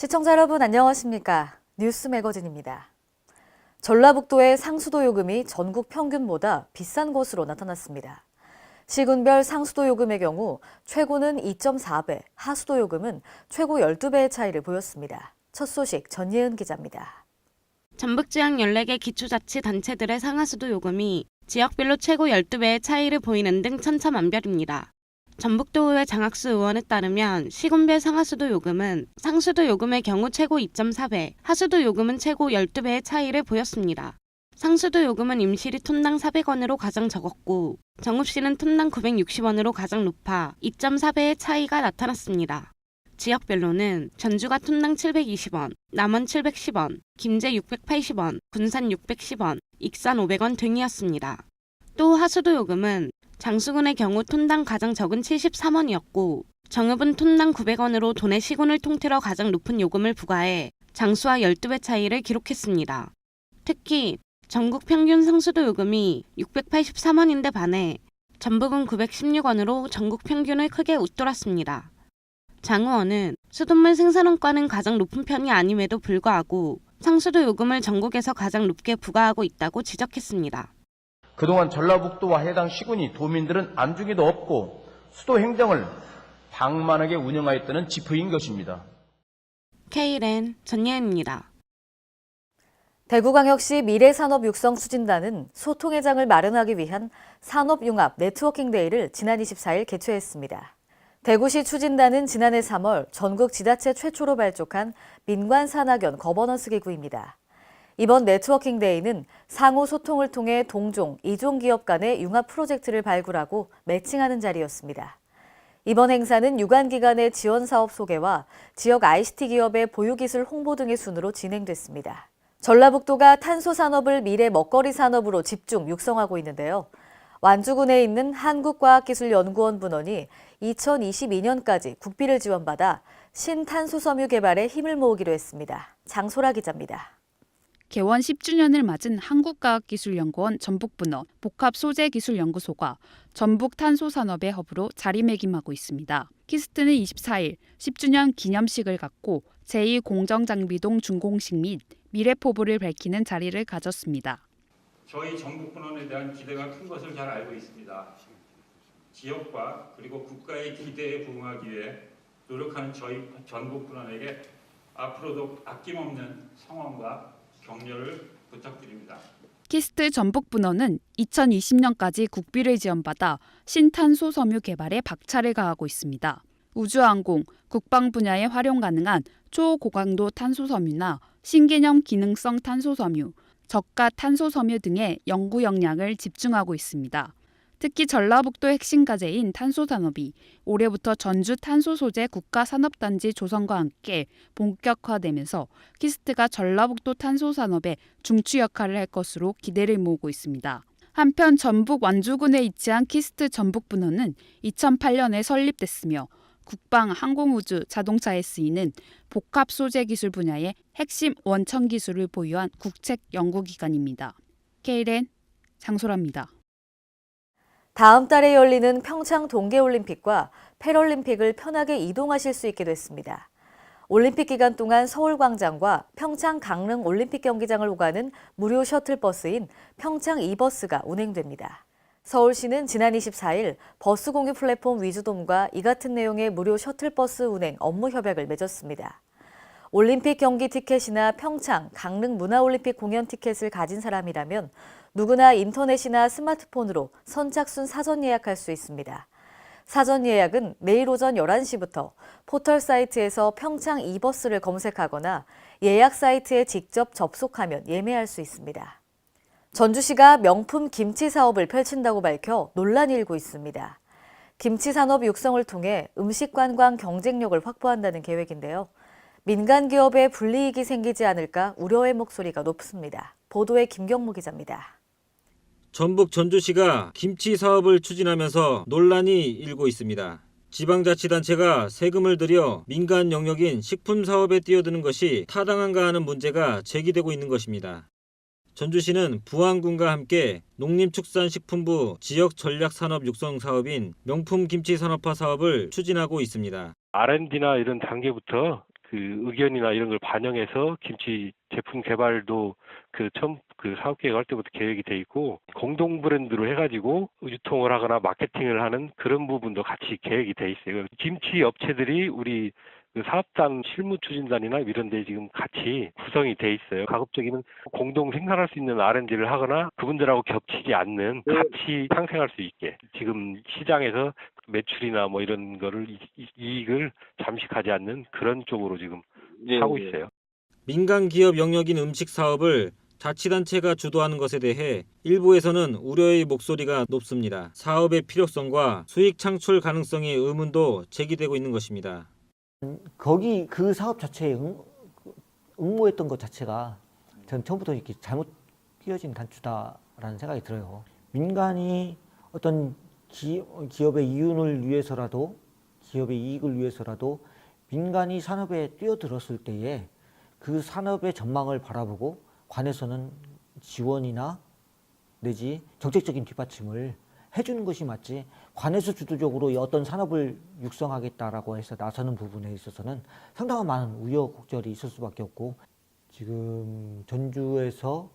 시청자 여러분 안녕하십니까? 뉴스 매거진입니다. 전라북도의 상수도 요금이 전국 평균보다 비싼 것으로 나타났습니다. 시군별 상수도 요금의 경우 최고는 2.4배, 하수도 요금은 최고 12배의 차이를 보였습니다. 첫 소식 전예은 기자입니다. 전북 지역 14개 기초자치단체들의 상하수도 요금이 지역별로 최고 12배의 차이를 보이는 등 천차만별입니다. 전북도의회 장학수 의원에 따르면 시군별 상하수도 요금은 상수도 요금의 경우 최고 2.4배, 하수도 요금은 최고 12배의 차이를 보였습니다. 상수도 요금은 임실이 톤당 400원으로 가장 적었고 정읍시는 톤당 960원으로 가장 높아 2.4배의 차이가 나타났습니다. 지역별로는 전주가 톤당 720원, 남원 710원, 김제 680원, 군산 610원, 익산 500원 등이었습니다. 또 하수도 요금은 장수군의 경우 톤당 가장 적은 73원이었고 정읍은 톤당 900원으로 도내 시군을 통틀어 가장 높은 요금을 부과해 장수와 12배 차이를 기록했습니다. 특히 전국 평균 상수도 요금이 683원인데 반해 전북은 916원으로 전국 평균을 크게 웃돌았습니다. 장우원은 수돗물 생산원가는 가장 높은 편이 아님에도 불구하고 상수도 요금을 전국에서 가장 높게 부과하고 있다고 지적했습니다. 그동안 전라북도와 해당 시군이 도민들은 안중에도 없고 수도 행정을 방만하게 운영하였다는 지표인 것입니다. K랜 전예은입니다. 대구광역시 미래산업 육성 추진단은 소통회장을 마련하기 위한 산업융합 네트워킹 데이를 지난 24일 개최했습니다. 대구시 추진단은 지난해 3월 전국 지자체 최초로 발족한 민관 산학연 거버넌스 기구입니다. 이번 네트워킹 데이는 상호 소통을 통해 동종, 이종 기업 간의 융합 프로젝트를 발굴하고 매칭하는 자리였습니다. 이번 행사는 유관 기관의 지원 사업 소개와 지역 ICT 기업의 보유 기술 홍보 등의 순으로 진행됐습니다. 전라북도가 탄소 산업을 미래 먹거리 산업으로 집중 육성하고 있는데요. 완주군에 있는 한국과학기술연구원 분원이 2022년까지 국비를 지원받아 신탄소 섬유 개발에 힘을 모으기로 했습니다. 장소라 기자입니다. 개원 10주년을 맞은 한국과학기술연구원 전북분원 복합소재기술연구소가 전북 탄소산업의 허브로 자리매김하고 있습니다. 키스트는 24일 10주년 기념식을 갖고 제2공정장비동 준공식 및 미래포부를 밝히는 자리를 가졌습니다. 저희 전북분원에 대한 기대가 큰 것을 잘 알고 있습니다. 지역과 그리고 국가의 기대에 부응하기 위해 노력하는 저희 전북분원에게 앞으로도 아낌없는 성원과 격려를 부탁드립니다. 키스트 전북 분원은 2020년까지 국비를 지원받아 신탄소 섬유 개발에 박차를 가하고 있습니다. 우주항공, 국방 분야에 활용 가능한 초고강도 탄소 섬유나 신개념 기능성 탄소 섬유, 저가 탄소 섬유 등의 연구 역량을 집중하고 있습니다. 특히 전라북도 핵심 과제인 탄소 산업이 올해부터 전주 탄소 소재 국가 산업단지 조성과 함께 본격화되면서 키스트가 전라북도 탄소 산업의 중추 역할을 할 것으로 기대를 모으고 있습니다. 한편 전북 완주군에 위치한 키스트 전북분원은 2008년에 설립됐으며 국방, 항공우주, 자동차에 쓰이는 복합 소재 기술 분야의 핵심 원천 기술을 보유한 국책 연구기관입니다. K랜 장소라입니다. 다음 달에 열리는 평창 동계올림픽과 패럴림픽을 편하게 이동하실 수 있게 됐습니다. 올림픽 기간 동안 서울광장과 평창 강릉 올림픽 경기장을 오가는 무료 셔틀버스인 평창 이버스가 운행됩니다. 서울시는 지난 24일 버스 공유 플랫폼 위주돔과 이 같은 내용의 무료 셔틀버스 운행 업무 협약을 맺었습니다. 올림픽 경기 티켓이나 평창, 강릉 문화올림픽 공연 티켓을 가진 사람이라면 누구나 인터넷이나 스마트폰으로 선착순 사전 예약할 수 있습니다. 사전 예약은 내일 오전 11시부터 포털 사이트에서 평창 이버스를 검색하거나 예약 사이트에 직접 접속하면 예매할 수 있습니다. 전주시가 명품 김치 사업을 펼친다고 밝혀 논란이 일고 있습니다. 김치 산업 육성을 통해 음식 관광 경쟁력을 확보한다는 계획인데요. 민간 기업에 불이익이 생기지 않을까 우려의 목소리가 높습니다. 보도에 김경무 기자입니다. 전북 전주시가 김치 사업을 추진하면서 논란이 일고 있습니다. 지방자치단체가 세금을 들여 민간 영역인 식품 사업에 뛰어드는 것이 타당한가 하는 문제가 제기되고 있는 것입니다. 전주시는 부안군과 함께 농림축산식품부 지역 전략 산업 육성 사업인 명품 김치 산업화 사업을 추진하고 있습니다. R&D나 이런 단계부터 그 의견이나 이런 걸 반영해서 김치 제품 개발도 그 처음 그 사업 계획할 때부터 계획이 돼 있고 공동 브랜드로 해가지고 유통을 하거나 마케팅을 하는 그런 부분도 같이 계획이 돼 있어요. 김치 업체들이 우리 그 사업단 실무 추진단이나 이런 데 지금 같이 구성이 돼 있어요. 가급적이면 공동 생산할 수 있는 R&D를 하거나 그분들하고 겹치지 않는 같이 상생할 수 있게 지금 시장에서 매출이나 뭐 이런 거를 이- 이- 이익을 잠식하지 않는 그런 쪽으로 지금 하고 있어요. 민간 기업 영역인 음식 사업을 자치단체가 주도하는 것에 대해 일부에서는 우려의 목소리가 높습니다. 사업의 필요성과 수익 창출 가능성의 의문도 제기되고 있는 것입니다. 거기 그 사업 자체에 응, 응모했던 것 자체가 전 처음부터 이렇게 잘못 띄어진 단추다라는 생각이 들어요. 민간이 어떤 기, 기업의 이윤을 위해서라도 기업의 이익을 위해서라도 민간이 산업에 뛰어들었을 때에 그 산업의 전망을 바라보고 관에서는 지원이나 내지 정책적인 뒷받침을 해주는 것이 맞지 관에서 주도적으로 이 어떤 산업을 육성하겠다라고 해서 나서는 부분에 있어서는 상당한 많은 우여곡절이 있을 수밖에 없고 지금 전주에서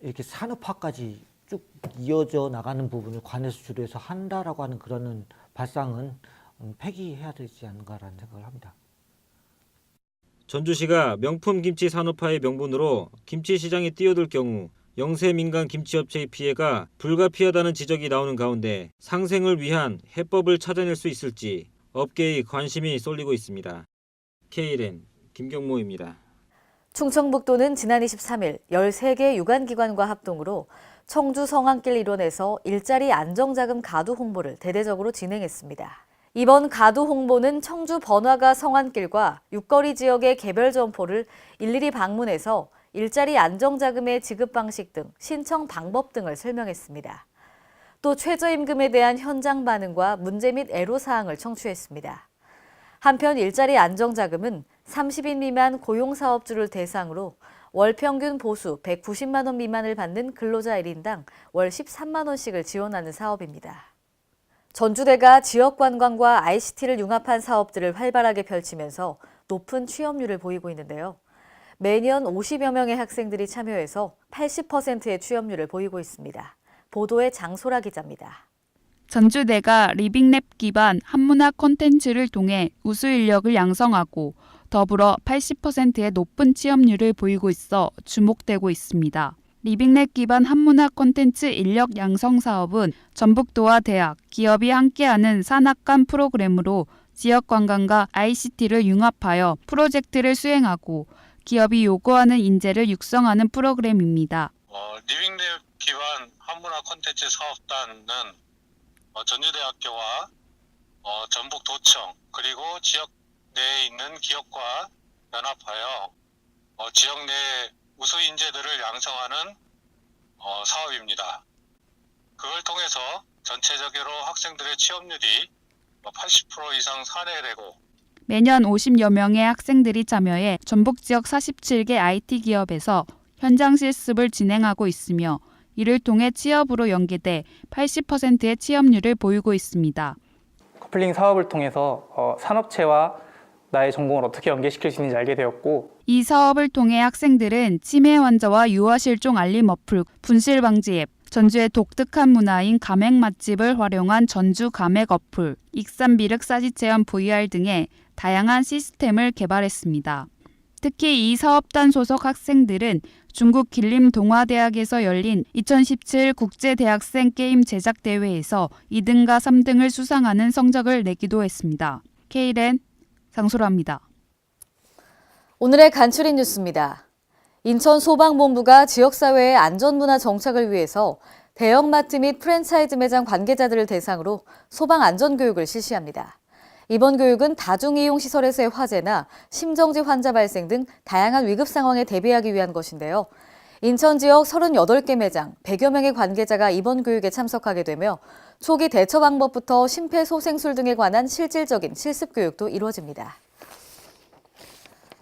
이렇게 산업화까지 쭉 이어져 나가는 부분을 관에서 주도해서 한다라고 하는 그런 발상은 음, 폐기해야 되지 않는가라는 생각을 합니다. 전주시가 명품 김치 산업화의 명분으로 김치 시장에 뛰어들 경우 영세 민간 김치업체의 피해가 불가피하다는 지적이 나오는 가운데 상생을 위한 해법을 찾아낼 수 있을지 업계의 관심이 쏠리고 있습니다. KLN 김경모입니다. 충청북도는 지난 23일 13개 유관기관과 합동으로 청주 성안길 일원에서 일자리 안정자금 가두 홍보를 대대적으로 진행했습니다. 이번 가두 홍보는 청주 번화가 성안길과 육거리 지역의 개별 점포를 일일이 방문해서 일자리 안정자금의 지급 방식 등 신청 방법 등을 설명했습니다. 또 최저임금에 대한 현장 반응과 문제 및 애로사항을 청취했습니다. 한편 일자리 안정자금은 30인 미만 고용사업주를 대상으로 월 평균 보수 190만 원 미만을 받는 근로자 1인당 월 13만 원씩을 지원하는 사업입니다. 전주대가 지역 관광과 ICT를 융합한 사업들을 활발하게 펼치면서 높은 취업률을 보이고 있는데요. 매년 50여 명의 학생들이 참여해서 80%의 취업률을 보이고 있습니다. 보도의 장소라 기자입니다. 전주대가 리빙랩 기반 한문화 콘텐츠를 통해 우수 인력을 양성하고 더불어 80%의 높은 취업률을 보이고 있어 주목되고 있습니다. 리빙랩 기반 한문화 콘텐츠 인력 양성 사업은 전북도와 대학, 기업이 함께하는 산학관 프로그램으로 지역 관광과 ICT를 융합하여 프로젝트를 수행하고 기업이 요구하는 인재를 육성하는 프로그램입니다. 어, 리빙랩 기반 한문화 콘텐츠 사업단은 어, 전주대학교와 어, 전북도청 그리고 지역 내에 있는 기업과 연합하여 어, 지역 내 우수 인재들을 양성하는 어, 사업입니다. 그걸 통해서 전체적으로 학생들의 취업률이 80% 이상 산회되고 매년 50여 명의 학생들이 참여해 전북 지역 47개 IT 기업에서 현장 실습을 진행하고 있으며 이를 통해 취업으로 연계돼 80%의 취업률을 보이고 있습니다. 커플링 사업을 통해서 어, 산업체와 나의 전공을 어떻게 연계시킬 수 있는지 알게 되었고 이 사업을 통해 학생들은 치매 환자와 유아 실종 알림 어플, 분실 방지 앱, 전주의 독특한 문화인 가맥 맛집을 활용한 전주 가맥 어플, 익산 미륵 사지 체험 VR 등의 다양한 시스템을 개발했습니다. 특히 이 사업단 소속 학생들은 중국 길림 동아대학에서 열린 2017 국제대학생 게임 제작 대회에서 2등과 3등을 수상하는 성적을 내기도 했습니다. K랜 장소라입니다. 오늘의 간추린 뉴스입니다. 인천 소방본부가 지역사회의 안전문화 정착을 위해서 대형마트 및 프랜차이즈 매장 관계자들을 대상으로 소방 안전교육을 실시합니다. 이번 교육은 다중이용시설에서의 화재나 심정지 환자 발생 등 다양한 위급 상황에 대비하기 위한 것인데요. 인천 지역 38개 매장, 100여 명의 관계자가 이번 교육에 참석하게 되며 초기 대처 방법부터 심폐소생술 등에 관한 실질적인 실습 교육도 이루어집니다.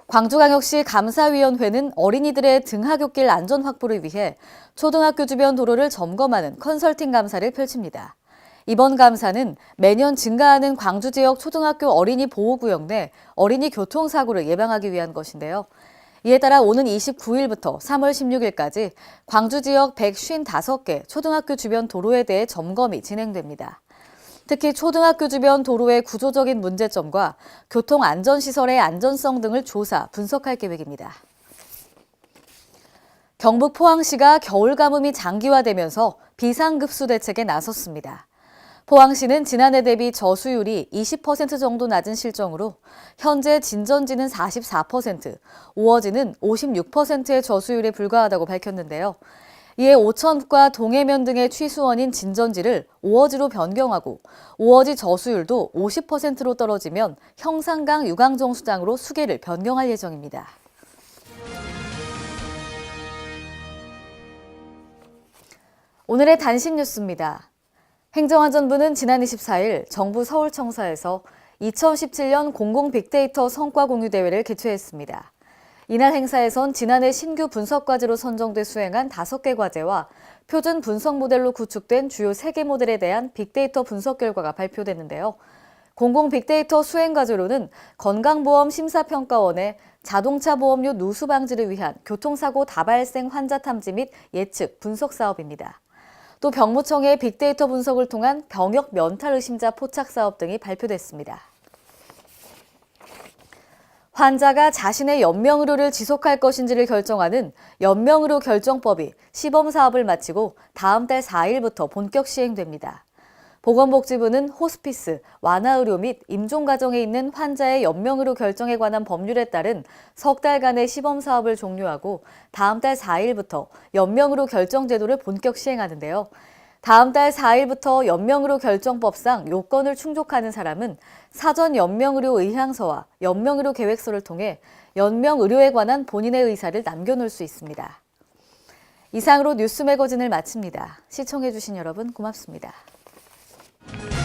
광주광역시 감사위원회는 어린이들의 등하굣길 안전 확보를 위해 초등학교 주변 도로를 점검하는 컨설팅 감사를 펼칩니다. 이번 감사는 매년 증가하는 광주 지역 초등학교 어린이 보호구역 내 어린이 교통사고를 예방하기 위한 것인데요. 이에 따라 오는 29일부터 3월 16일까지 광주 지역 155개 초등학교 주변 도로에 대해 점검이 진행됩니다. 특히 초등학교 주변 도로의 구조적인 문제점과 교통 안전 시설의 안전성 등을 조사, 분석할 계획입니다. 경북 포항시가 겨울 가뭄이 장기화되면서 비상급수 대책에 나섰습니다. 포항시는 지난해 대비 저수율이 20% 정도 낮은 실정으로 현재 진전지는 44%, 오어지는 56%의 저수율에 불과하다고 밝혔는데요. 이에 오천과 동해면 등의 취수원인 진전지를 오어지로 변경하고 오어지 저수율도 50%로 떨어지면 형산강 유강정수장으로 수계를 변경할 예정입니다. 오늘의 단신 뉴스입니다. 행정안전부는 지난 24일 정부 서울청사에서 2017년 공공 빅데이터 성과 공유 대회를 개최했습니다. 이날 행사에선 지난해 신규 분석 과제로 선정돼 수행한 5개 과제와 표준 분석 모델로 구축된 주요 3개 모델에 대한 빅데이터 분석 결과가 발표됐는데요. 공공 빅데이터 수행 과제로는 건강보험 심사평가원의 자동차 보험료 누수 방지를 위한 교통사고 다발생 환자 탐지 및 예측 분석 사업입니다. 또 병무청의 빅데이터 분석을 통한 병역 면탈 의심자 포착 사업 등이 발표됐습니다. 환자가 자신의 연명의료를 지속할 것인지를 결정하는 연명의료 결정법이 시범 사업을 마치고 다음 달 4일부터 본격 시행됩니다. 보건복지부는 호스피스, 완화의료 및 임종가정에 있는 환자의 연명의료 결정에 관한 법률에 따른 석 달간의 시범 사업을 종료하고 다음 달 4일부터 연명의료 결정 제도를 본격 시행하는데요. 다음 달 4일부터 연명의료 결정법상 요건을 충족하는 사람은 사전 연명의료 의향서와 연명의료 계획서를 통해 연명의료에 관한 본인의 의사를 남겨놓을 수 있습니다. 이상으로 뉴스 매거진을 마칩니다. 시청해주신 여러분 고맙습니다. Thank you.